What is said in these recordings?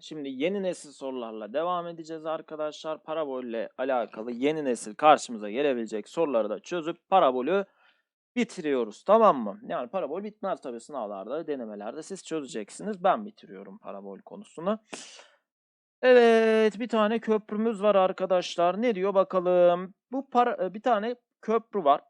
Şimdi yeni nesil sorularla devam edeceğiz arkadaşlar. Parabolle alakalı yeni nesil karşımıza gelebilecek soruları da çözüp parabolü bitiriyoruz. Tamam mı? Yani parabol bitmez tabii sınavlarda, denemelerde siz çözeceksiniz. Ben bitiriyorum parabol konusunu. Evet, bir tane köprümüz var arkadaşlar. Ne diyor bakalım? Bu para, bir tane köprü var.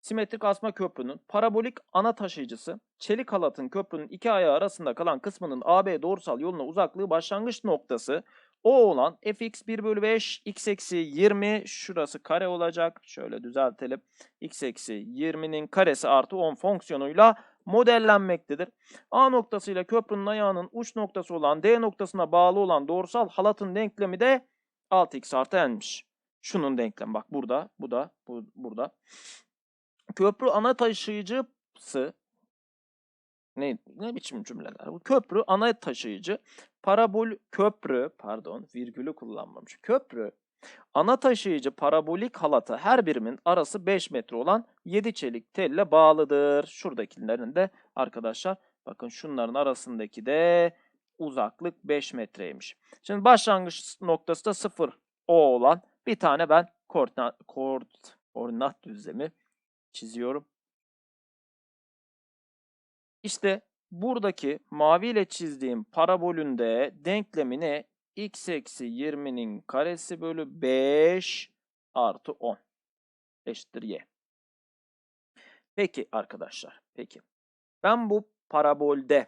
Simetrik asma köprünün parabolik ana taşıyıcısı çelik halatın köprünün iki ayağı arasında kalan kısmının AB doğrusal yoluna uzaklığı başlangıç noktası O olan fx 1 bölü 5 x eksi 20 şurası kare olacak. Şöyle düzeltelim. x eksi 20'nin karesi artı 10 fonksiyonuyla modellenmektedir. A noktasıyla köprünün ayağının uç noktası olan D noktasına bağlı olan doğrusal halatın denklemi de 6x artı n'miş. Şunun denklemi bak burada, bu da, bu, burada. Köprü ana taşıyıcısı ne ne biçim cümleler? Bu köprü ana taşıyıcı parabol köprü pardon virgülü kullanmamış. Köprü ana taşıyıcı parabolik halata her birimin arası 5 metre olan 7 çelik telle bağlıdır. Şuradakilerin de arkadaşlar bakın şunların arasındaki de uzaklık 5 metreymiş. Şimdi başlangıç noktası da 0 O olan bir tane ben koordinat, koord, koordinat düzlemi çiziyorum. İşte buradaki maviyle çizdiğim parabolünde denklemini x eksi 20'nin karesi bölü 5 artı 10 eşittir y. Peki arkadaşlar, peki. Ben bu parabolde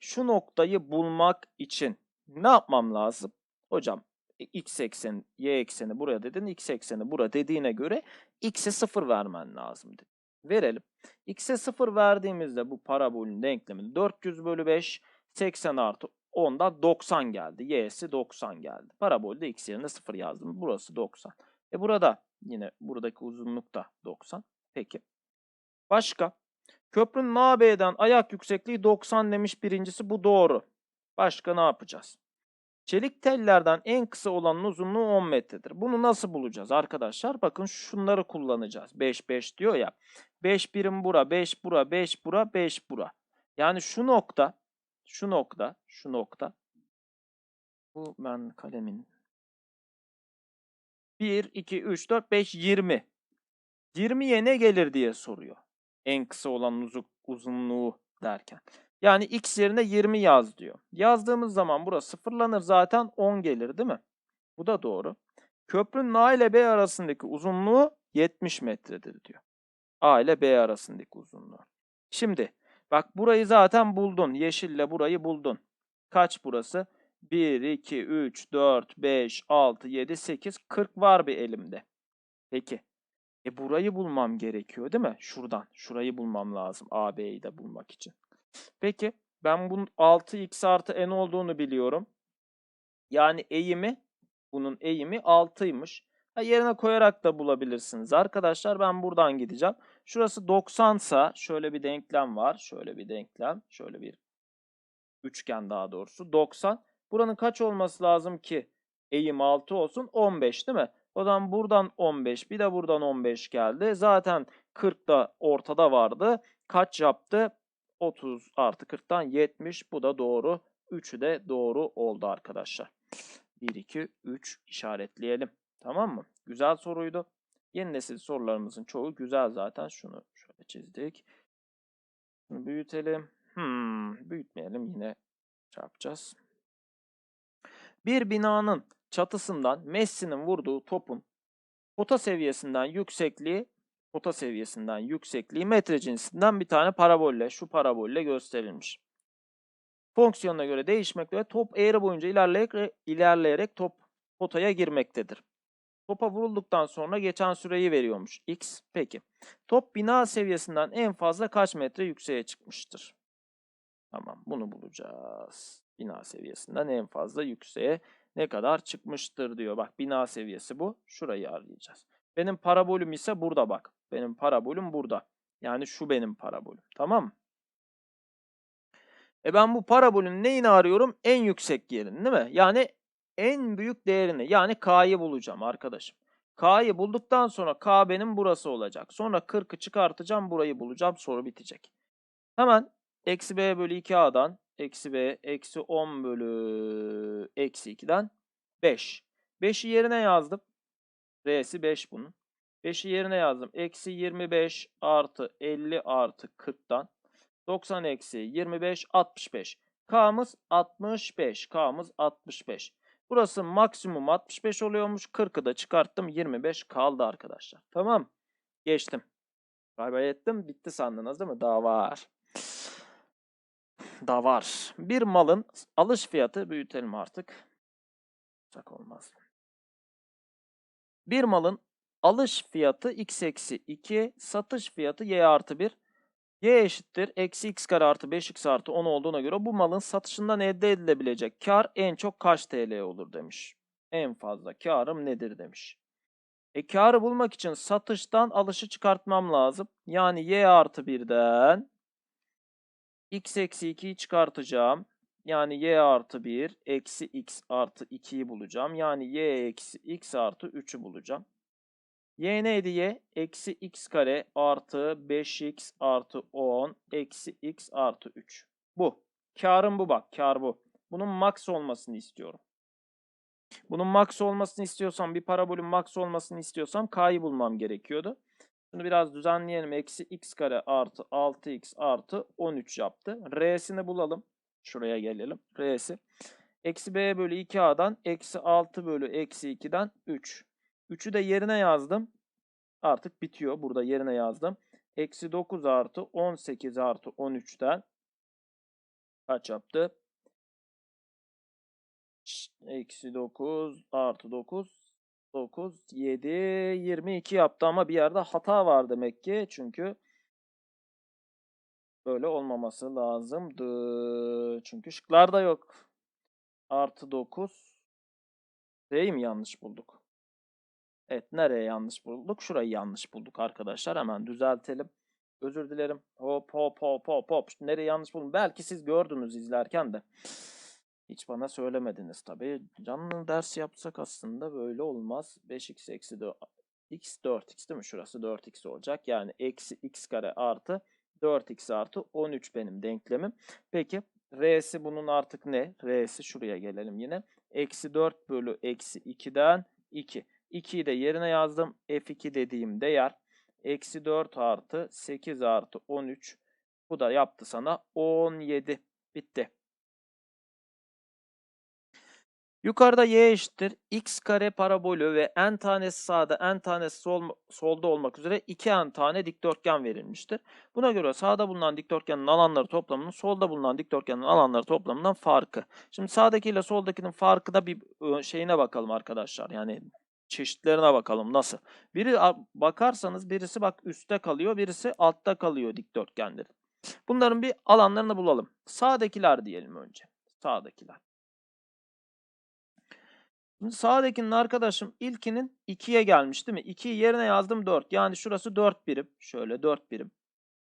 şu noktayı bulmak için ne yapmam lazım? Hocam x ekseni, y ekseni buraya dedin, x ekseni burada dediğine göre x'e 0 vermen lazım dedi. Verelim. x'e 0 verdiğimizde bu parabolün denklemi 400 bölü 5, 80 artı 10'da 90 geldi. y'si 90 geldi. Parabolde x yerine 0 yazdım. Burası 90. E burada yine buradaki uzunluk da 90. Peki. Başka? Köprünün AB'den ayak yüksekliği 90 demiş birincisi. Bu doğru. Başka ne yapacağız? Çelik tellerden en kısa olanın uzunluğu 10 metredir. Bunu nasıl bulacağız arkadaşlar? Bakın şunları kullanacağız. 5 5 diyor ya. 5 birim bura, 5 bura, 5 bura, 5 bura. Yani şu nokta, şu nokta, şu nokta. Bu ben kalemin 1 2 3 4 5 20. 20'ye ne gelir diye soruyor. En kısa olan uzun, uzunluğu derken. Yani x yerine 20 yaz diyor. Yazdığımız zaman burası sıfırlanır zaten 10 gelir değil mi? Bu da doğru. Köprünün A ile B arasındaki uzunluğu 70 metredir diyor. A ile B arasındaki uzunluğu. Şimdi bak burayı zaten buldun. Yeşille burayı buldun. Kaç burası? 1, 2, 3, 4, 5, 6, 7, 8, 40 var bir elimde. Peki. E burayı bulmam gerekiyor değil mi? Şuradan. Şurayı bulmam lazım. AB'yi de bulmak için. Peki ben bunun 6x artı n olduğunu biliyorum. Yani eğimi bunun eğimi 6'ymış. Ha, yerine koyarak da bulabilirsiniz. Arkadaşlar ben buradan gideceğim. Şurası 90 sa şöyle bir denklem var. Şöyle bir denklem. Şöyle bir üçgen daha doğrusu. 90. Buranın kaç olması lazım ki eğim 6 olsun? 15 değil mi? O zaman buradan 15 bir de buradan 15 geldi. Zaten 40 da ortada vardı. Kaç yaptı? 30 artı 40'tan 70. Bu da doğru. 3'ü de doğru oldu arkadaşlar. 1, 2, 3 işaretleyelim. Tamam mı? Güzel soruydu. Yeni nesil sorularımızın çoğu güzel zaten. Şunu şöyle çizdik. Şunu büyütelim. Hmm, büyütmeyelim. Yine şey yapacağız. Bir binanın çatısından Messi'nin vurduğu topun pota seviyesinden yüksekliği pota seviyesinden yüksekliği metre cinsinden bir tane parabolle, şu parabolle gösterilmiş. Fonksiyonuna göre değişmekte ve top eğri boyunca ilerleyerek, ilerleyerek top potaya girmektedir. Topa vurulduktan sonra geçen süreyi veriyormuş. X. Peki. Top bina seviyesinden en fazla kaç metre yükseğe çıkmıştır? Tamam bunu bulacağız. Bina seviyesinden en fazla yükseğe ne kadar çıkmıştır diyor. Bak bina seviyesi bu. Şurayı arayacağız. Benim parabolüm ise burada bak. Benim parabolüm burada. Yani şu benim parabolüm. Tamam? E ben bu parabolün neyini arıyorum? En yüksek yerini değil mi? Yani en büyük değerini yani K'yı bulacağım arkadaşım. K'yı bulduktan sonra K benim burası olacak. Sonra 40'ı çıkartacağım burayı bulacağım soru bitecek. Hemen eksi B bölü 2A'dan Eksi b eksi 10 bölü eksi 2'den 5. 5'i yerine yazdım. R'si 5 bunun. 5'i yerine yazdım. Eksi 25 artı 50 artı 40'tan 90 eksi 25 65. K'mız 65. K'mız 65. Burası maksimum 65 oluyormuş. 40'ı da çıkarttım. 25 kaldı arkadaşlar. Tamam. Geçtim. Bay bay ettim. Bitti sandınız değil mi? Daha var. Daha var. Bir malın alış fiyatı büyütelim artık. Uzak olmaz. Bir malın alış fiyatı x eksi 2, satış fiyatı y artı 1. y eşittir eksi x kare artı 5x artı 10 olduğuna göre bu malın satışından elde edilebilecek kar en çok kaç TL olur demiş. En fazla karım nedir demiş. E karı bulmak için satıştan alışı çıkartmam lazım. Yani y artı 1'den x eksi 2'yi çıkartacağım. Yani y artı 1 eksi x artı 2'yi bulacağım. Yani y eksi x artı 3'ü bulacağım. Y neydi y? Eksi x kare artı 5x artı 10 eksi x artı 3. Bu. Karım bu bak. Kar bu. Bunun max olmasını istiyorum. Bunun max olmasını istiyorsam, bir parabolün max olmasını istiyorsam k'yı bulmam gerekiyordu. Bunu biraz düzenleyelim. Eksi x kare artı 6x artı 13 yaptı. R'sini bulalım. Şuraya gelelim. R'si. Eksi b bölü 2a'dan eksi 6 bölü eksi 2'den 3. 3'ü de yerine yazdım. Artık bitiyor. Burada yerine yazdım. Eksi 9 artı 18 artı 13'ten kaç yaptı? Eksi 9 artı 9 9 7 22 yaptı ama bir yerde hata var demek ki. Çünkü böyle olmaması lazımdı. Çünkü şıklarda yok. Artı 9 D'yi mi yanlış bulduk? Evet nereye yanlış bulduk? Şurayı yanlış bulduk arkadaşlar. Hemen düzeltelim. Özür dilerim. Hop hop hop hop hop. Nereye yanlış buldum? Belki siz gördünüz izlerken de. Hiç bana söylemediniz tabii. Canlı ders yapsak aslında böyle olmaz. 5x eksi 4, x 4x değil mi? Şurası 4x olacak. Yani eksi x kare artı 4x artı 13 benim denklemim. Peki r'si bunun artık ne? R'si şuraya gelelim yine. Eksi 4 bölü eksi 2'den 2. 2'yi de yerine yazdım. F2 dediğim değer. Eksi 4 artı 8 artı 13. Bu da yaptı sana 17. Bitti. Yukarıda y eşittir x kare parabolü ve n tanesi sağda n tanesi sol, solda olmak üzere 2n tane dikdörtgen verilmiştir. Buna göre sağda bulunan dikdörtgenin alanları toplamının solda bulunan dikdörtgenin alanları toplamından farkı. Şimdi sağdaki ile soldakinin farkı da bir şeyine bakalım arkadaşlar. Yani çeşitlerine bakalım nasıl. Biri bakarsanız birisi bak üstte kalıyor, birisi altta kalıyor dikdörtgenlerin. Bunların bir alanlarını bulalım. Sağdakiler diyelim önce. Sağdakiler. Şimdi sağdakinin arkadaşım ilkinin 2'ye gelmiş değil mi? 2'yi yerine yazdım 4. Yani şurası 4 birim. Şöyle 4 birim.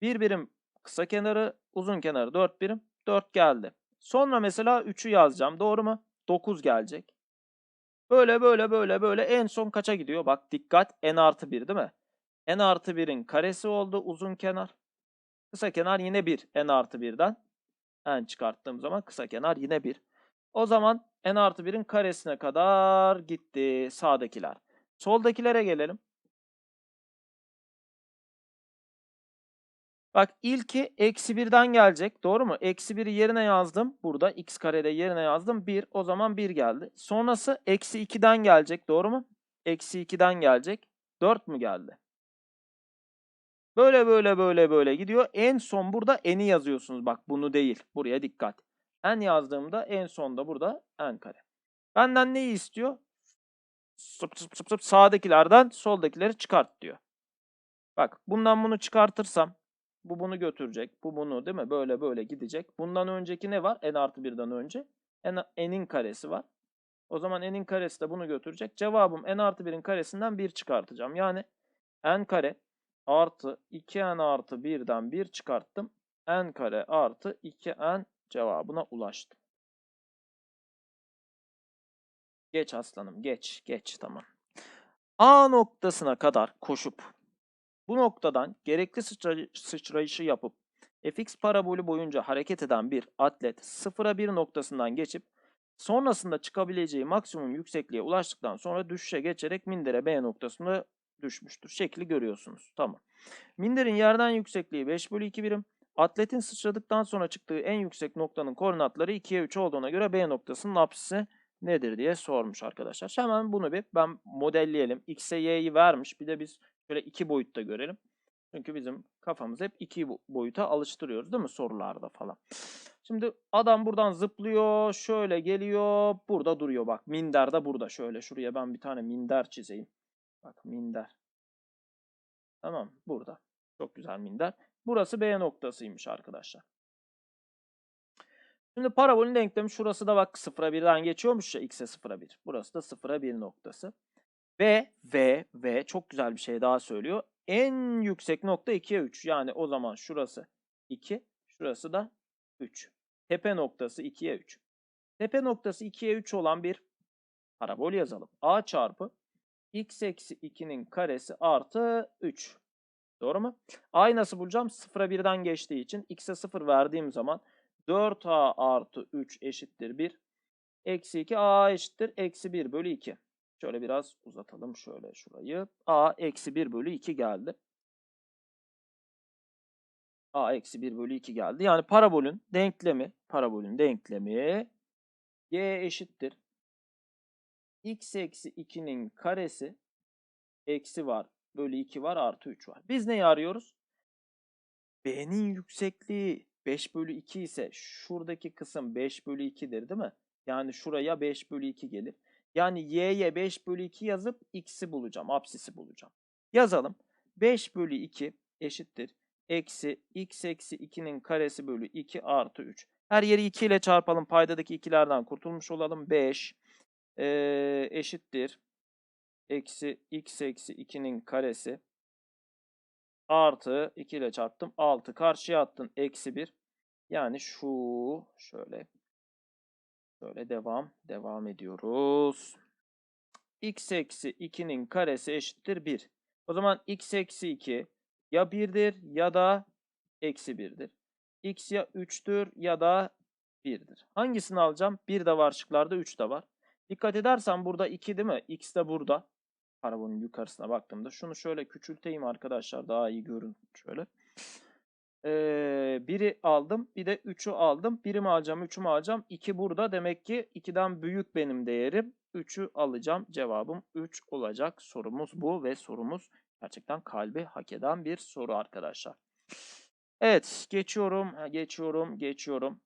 1 birim kısa kenarı, uzun kenarı 4 birim. 4 geldi. Sonra mesela 3'ü yazacağım. Doğru mu? 9 gelecek. Böyle böyle böyle böyle en son kaça gidiyor? Bak dikkat n artı 1 değil mi? n artı 1'in karesi oldu uzun kenar. Kısa kenar yine 1 n artı 1'den. n çıkarttığım zaman kısa kenar yine 1. O zaman n artı 1'in karesine kadar gitti sağdakiler. Soldakilere gelelim. Bak ilki eksi 1'den gelecek. Doğru mu? Eksi 1'i yerine yazdım. Burada x karede yerine yazdım. 1. O zaman 1 geldi. Sonrası eksi 2'den gelecek. Doğru mu? Eksi 2'den gelecek. 4 mü geldi? Böyle böyle böyle böyle gidiyor. En son burada n'i yazıyorsunuz. Bak bunu değil. Buraya dikkat n yazdığımda en sonda burada n kare. Benden neyi istiyor? Sıp sıp sıp sıp sağdakilerden soldakileri çıkart diyor. Bak bundan bunu çıkartırsam bu bunu götürecek. Bu bunu değil mi? Böyle böyle gidecek. Bundan önceki ne var? n artı 1'den önce. n'in karesi var. O zaman n'in karesi de bunu götürecek. Cevabım n artı 1'in karesinden 1 çıkartacağım. Yani n kare artı 2n artı 1'den 1 çıkarttım. n kare artı 2n cevabına ulaştım. Geç aslanım geç geç tamam. A noktasına kadar koşup bu noktadan gerekli sıçrayışı yapıp fx parabolü boyunca hareket eden bir atlet 0'a 1 noktasından geçip sonrasında çıkabileceği maksimum yüksekliğe ulaştıktan sonra düşüşe geçerek mindere B noktasında düşmüştür. Şekli görüyorsunuz. Tamam. Minderin yerden yüksekliği 5 bölü 2 birim. Atletin sıçradıktan sonra çıktığı en yüksek noktanın koordinatları 2'ye 3 olduğuna göre B noktasının apsisi nedir diye sormuş arkadaşlar. Hemen bunu bir ben modelleyelim. X'e Y'yi vermiş. Bir de biz şöyle iki boyutta görelim. Çünkü bizim kafamız hep iki boyuta alıştırıyoruz değil mi sorularda falan. Şimdi adam buradan zıplıyor, şöyle geliyor, burada duruyor bak. Minder de burada. Şöyle şuraya ben bir tane minder çizeyim. Bak minder. Tamam burada. Çok güzel minder. Burası B noktasıymış arkadaşlar. Şimdi parabolün denklemi şurası da bak 0'a 1'den geçiyormuş ya x'e 0'a 1. Burası da 0'a 1 noktası. Ve ve ve çok güzel bir şey daha söylüyor. En yüksek nokta 2'ye 3. Yani o zaman şurası 2, şurası da 3. Tepe noktası 2'ye 3. Tepe noktası 2'ye 3 olan bir parabol yazalım. A çarpı x eksi 2'nin karesi artı 3. Doğru mu? A'yı nasıl bulacağım? 0'a 1'den geçtiği için x'e 0 verdiğim zaman 4a artı 3 eşittir 1. Eksi 2 a eşittir eksi 1 bölü 2. Şöyle biraz uzatalım şöyle şurayı. a eksi 1 bölü 2 geldi. a eksi 1 bölü 2 geldi. Yani parabolün denklemi, parabolün denklemi y eşittir. x eksi 2'nin karesi eksi var bölü 2 var artı 3 var. Biz neyi arıyoruz? B'nin yüksekliği 5 bölü 2 ise şuradaki kısım 5 bölü 2'dir değil mi? Yani şuraya 5 bölü 2 gelir. Yani y'ye 5 bölü 2 yazıp x'i bulacağım. Apsisi bulacağım. Yazalım. 5 bölü 2 eşittir. Eksi x eksi 2'nin karesi bölü 2 artı 3. Her yeri 2 ile çarpalım. Paydadaki ikilerden kurtulmuş olalım. 5 ee, eşittir. Eksi x eksi 2'nin karesi artı 2 ile çarptım. 6 karşıya attın. Eksi 1. Yani şu şöyle şöyle devam devam ediyoruz. x eksi 2'nin karesi eşittir 1. O zaman x eksi 2 ya 1'dir ya da eksi 1'dir. x ya 3'tür ya da 1'dir. Hangisini alacağım? 1 de var şıklarda 3 de var. Dikkat edersen burada 2 değil mi? x de burada parabolün yukarısına baktığımda. Şunu şöyle küçülteyim arkadaşlar daha iyi görün şöyle. Ee, biri aldım bir de 3'ü aldım. Biri mi alacağım 3'ü mü alacağım? 2 burada demek ki 2'den büyük benim değerim. 3'ü alacağım. Cevabım 3 olacak. Sorumuz bu ve sorumuz gerçekten kalbi hak eden bir soru arkadaşlar. Evet geçiyorum geçiyorum geçiyorum.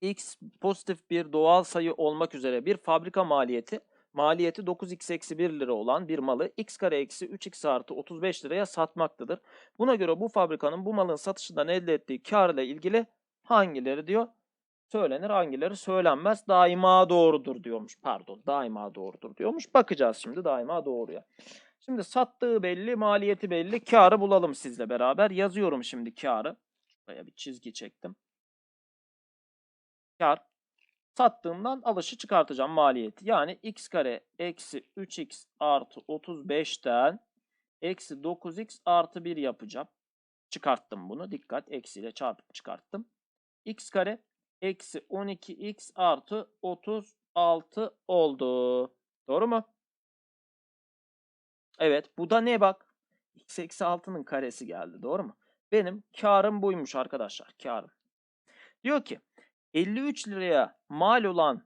X pozitif bir doğal sayı olmak üzere bir fabrika maliyeti maliyeti 9x eksi 1 lira olan bir malı x kare eksi 3x artı 35 liraya satmaktadır. Buna göre bu fabrikanın bu malın satışından elde ettiği kar ile ilgili hangileri diyor? Söylenir hangileri söylenmez. Daima doğrudur diyormuş. Pardon daima doğrudur diyormuş. Bakacağız şimdi daima doğruya. Şimdi sattığı belli, maliyeti belli. Karı bulalım sizle beraber. Yazıyorum şimdi karı. Buraya bir çizgi çektim. Kar sattığımdan alışı çıkartacağım maliyeti. Yani x kare eksi 3x artı 35'ten eksi 9x artı 1 yapacağım. Çıkarttım bunu. Dikkat eksiyle çarpıp çıkarttım. x kare eksi 12x artı 36 oldu. Doğru mu? Evet. Bu da ne bak? x eksi 6'nın karesi geldi. Doğru mu? Benim karım buymuş arkadaşlar. Karım. Diyor ki 53 liraya mal olan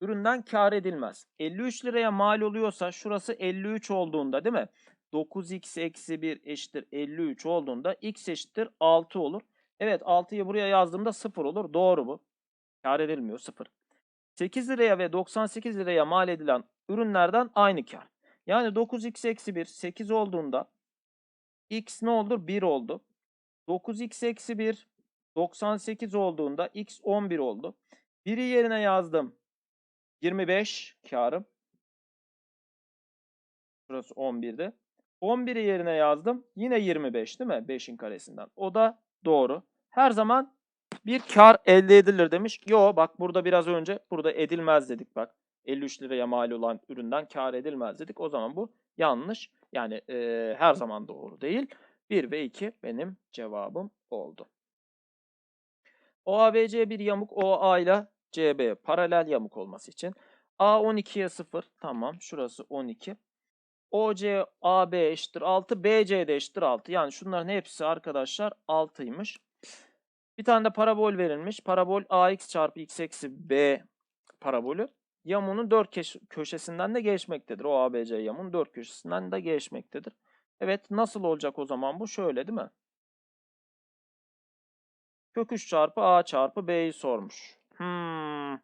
üründen kar edilmez. 53 liraya mal oluyorsa şurası 53 olduğunda değil mi? 9x eksi 1 eşittir 53 olduğunda x eşittir 6 olur. Evet 6'yı buraya yazdığımda 0 olur. Doğru bu. Kar edilmiyor 0. 8 liraya ve 98 liraya mal edilen ürünlerden aynı kar. Yani 9x eksi 1 8 olduğunda x ne olur? 1 oldu. 9x eksi 1 98 olduğunda x 11 oldu. Biri yerine yazdım. 25 karım. Burası 11'di. 11'i yerine yazdım. Yine 25 değil mi? 5'in karesinden. O da doğru. Her zaman bir kar elde edilir demiş. Yo bak burada biraz önce burada edilmez dedik bak. 53 liraya mal olan üründen kar edilmez dedik. O zaman bu yanlış. Yani e, her zaman doğru değil. 1 ve 2 benim cevabım oldu. OABC bir yamuk OA ile CB paralel yamuk olması için. A 12'ye 0. Tamam. Şurası 12. OC AB eşittir 6. BC de eşittir 6. Yani şunların hepsi arkadaşlar 6'ymış. Bir tane de parabol verilmiş. Parabol AX çarpı X eksi B parabolü yamunun 4 köşesinden de geçmektedir. O ABC yamunun 4 köşesinden de geçmektedir. Evet nasıl olacak o zaman bu? Şöyle değil mi? Kök 3 çarpı A çarpı B'yi sormuş. Hmm.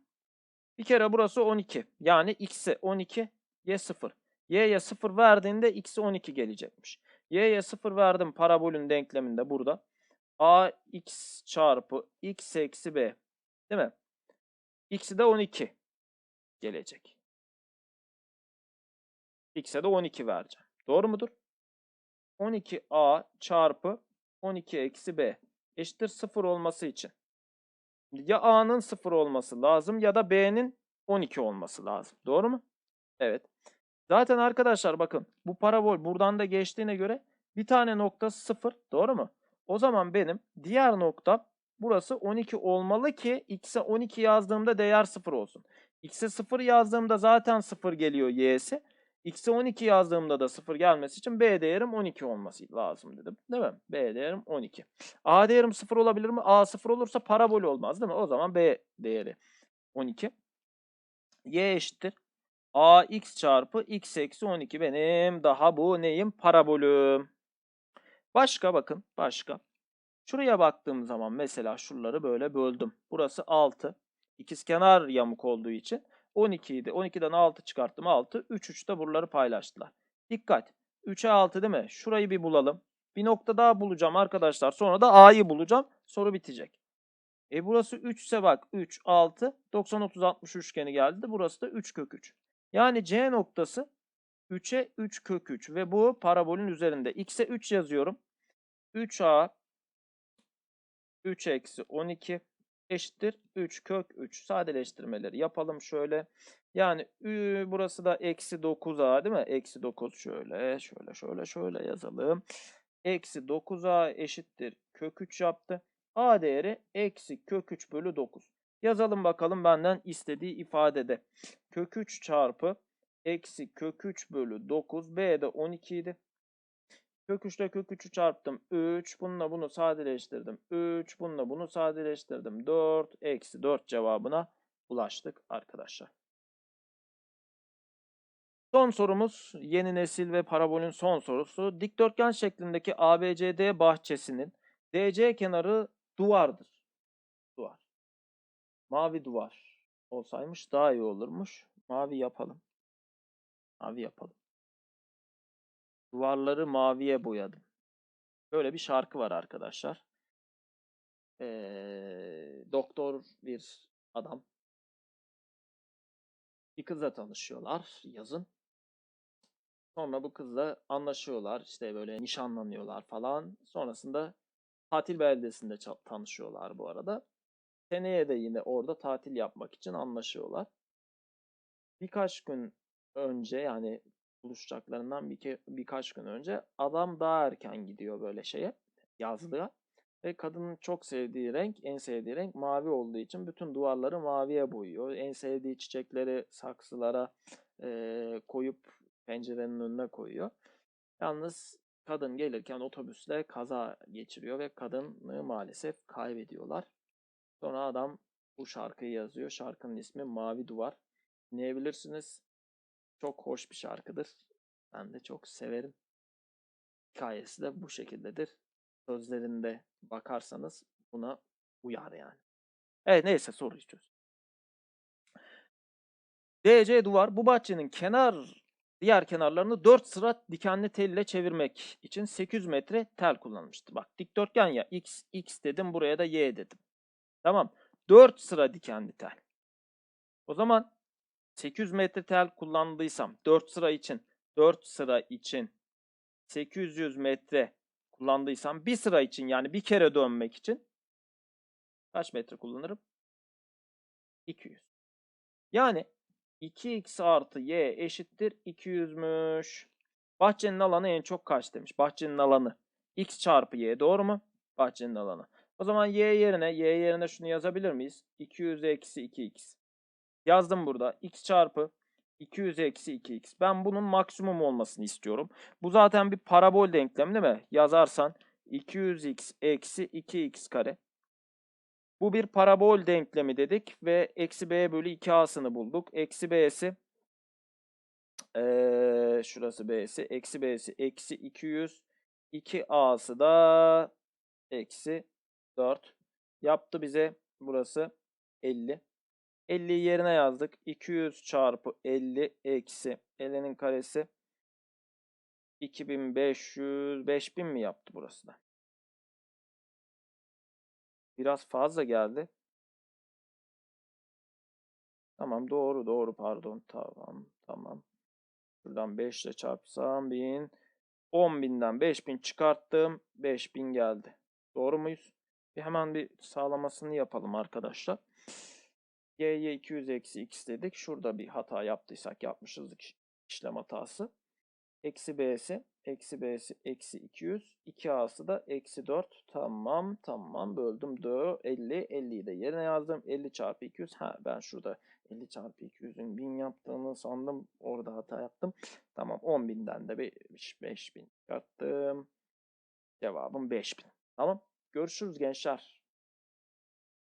Bir kere burası 12. Yani x'e 12, y 0. y'ye 0 verdiğinde x'e 12 gelecekmiş. y'ye 0 verdim parabolün denkleminde burada. ax çarpı x eksi b. Değil mi? x'i de 12 gelecek. x'e de 12 vereceğim. Doğru mudur? 12a çarpı 12 eksi b eşittir 0 olması için. Ya a'nın 0 olması lazım ya da b'nin 12 olması lazım. Doğru mu? Evet. Zaten arkadaşlar bakın bu parabol buradan da geçtiğine göre bir tane noktası 0. Doğru mu? O zaman benim diğer nokta burası 12 olmalı ki x'e 12 yazdığımda değer 0 olsun. x'e 0 yazdığımda zaten 0 geliyor y'si. X'e 12 yazdığımda da 0 gelmesi için b değerim 12 olması lazım dedim. Değil mi? b değerim 12. a değerim 0 olabilir mi? a 0 olursa parabol olmaz değil mi? O zaman b değeri 12. y eşittir. ax çarpı x eksi 12 benim daha bu neyim? Parabolüm. Başka bakın başka. Şuraya baktığım zaman mesela şuraları böyle böldüm. Burası 6. İkizkenar yamuk olduğu için 12 idi. 12'den 6 çıkarttım 6. 3 3 de buraları paylaştılar. Dikkat. 3'e 6 değil mi? Şurayı bir bulalım. Bir nokta daha bulacağım arkadaşlar. Sonra da A'yı bulacağım. Soru bitecek. E burası 3 ise bak 3, 6, 90, 30, 60 üçgeni geldi. Burası da 3 kök 3. Yani C noktası 3'e 3 kök 3 ve bu parabolün üzerinde. X'e 3 yazıyorum. 3A 3 eksi 12 eşittir 3 kök 3. Sadeleştirmeleri yapalım şöyle. Yani burası da eksi 9a değil mi? Eksi 9 şöyle şöyle şöyle şöyle yazalım. Eksi 9a eşittir kök 3 yaptı. a değeri eksi kök 3 bölü 9. Yazalım bakalım benden istediği ifadede. Kök 3 çarpı eksi kök 3 bölü 9. b de 12 idi. Kök 3 ile kök 3'ü çarptım. 3. Bununla bunu sadeleştirdim. 3. Bununla bunu sadeleştirdim. 4. Eksi 4 cevabına ulaştık arkadaşlar. Son sorumuz yeni nesil ve parabolün son sorusu. Dikdörtgen şeklindeki ABCD bahçesinin DC kenarı duvardır. Duvar. Mavi duvar olsaymış daha iyi olurmuş. Mavi yapalım. Mavi yapalım. Duvarları maviye boyadım. Böyle bir şarkı var arkadaşlar. Ee, doktor bir adam. Bir kızla tanışıyorlar yazın. Sonra bu kızla anlaşıyorlar. işte böyle nişanlanıyorlar falan. Sonrasında tatil beldesinde tanışıyorlar bu arada. Seneye de yine orada tatil yapmak için anlaşıyorlar. Birkaç gün önce yani buluşacaklarından bir birkaç gün önce adam daha erken gidiyor böyle şeye yazlığa. Ve kadının çok sevdiği renk, en sevdiği renk mavi olduğu için bütün duvarları maviye boyuyor. En sevdiği çiçekleri saksılara e, koyup pencerenin önüne koyuyor. Yalnız kadın gelirken otobüsle kaza geçiriyor ve kadını maalesef kaybediyorlar. Sonra adam bu şarkıyı yazıyor. Şarkının ismi Mavi Duvar. Dinleyebilirsiniz. Çok hoş bir şarkıdır. Ben de çok severim. Hikayesi de bu şekildedir. Sözlerinde bakarsanız buna uyar yani. Evet neyse soru çöz. DC duvar bu bahçenin kenar diğer kenarlarını 4 sıra dikenli tel ile çevirmek için 800 metre tel kullanmıştı. Bak dikdörtgen ya x x dedim buraya da y dedim. Tamam. 4 sıra dikenli tel. O zaman 800 metre tel kullandıysam 4 sıra için 4 sıra için 800 metre kullandıysam bir sıra için yani bir kere dönmek için kaç metre kullanırım? 200. Yani 2x artı y eşittir 200'müş. Bahçenin alanı en çok kaç demiş. Bahçenin alanı x çarpı y doğru mu? Bahçenin alanı. O zaman y yerine y yerine şunu yazabilir miyiz? 200 eksi 2x. Yazdım burada. x çarpı 200 eksi 2x. Ben bunun maksimum olmasını istiyorum. Bu zaten bir parabol denklemi değil mi? Yazarsan 200x eksi 2x kare. Bu bir parabol denklemi dedik ve eksi b bölü 2a'sını bulduk. Eksi b'si eee, şurası b'si. Eksi b'si eksi 200. 2a'sı da eksi 4. Yaptı bize burası 50. 50'yi yerine yazdık. 200 çarpı 50 eksi 50'nin karesi 2500 5000 mi yaptı burası da? Biraz fazla geldi. Tamam doğru doğru pardon. Tamam tamam. Şuradan 5 ile çarpsam 1000. 10.000'den 5000 çıkarttım. 5000 geldi. Doğru muyuz? Bir hemen bir sağlamasını yapalım arkadaşlar. Y'ye 200 eksi x dedik. Şurada bir hata yaptıysak yapmışızdık iş- işlem hatası. Eksi b'si, eksi b'si eksi 200. 2a'sı da eksi 4. Tamam, tamam. Böldüm 4, 50. 50'yi de yerine yazdım. 50 çarpı 200. Ha ben şurada 50 çarpı 200'ün 1000 yaptığını sandım. Orada hata yaptım. Tamam 10.000'den de 5000 çıkarttım. Cevabım 5000. Tamam. Görüşürüz gençler.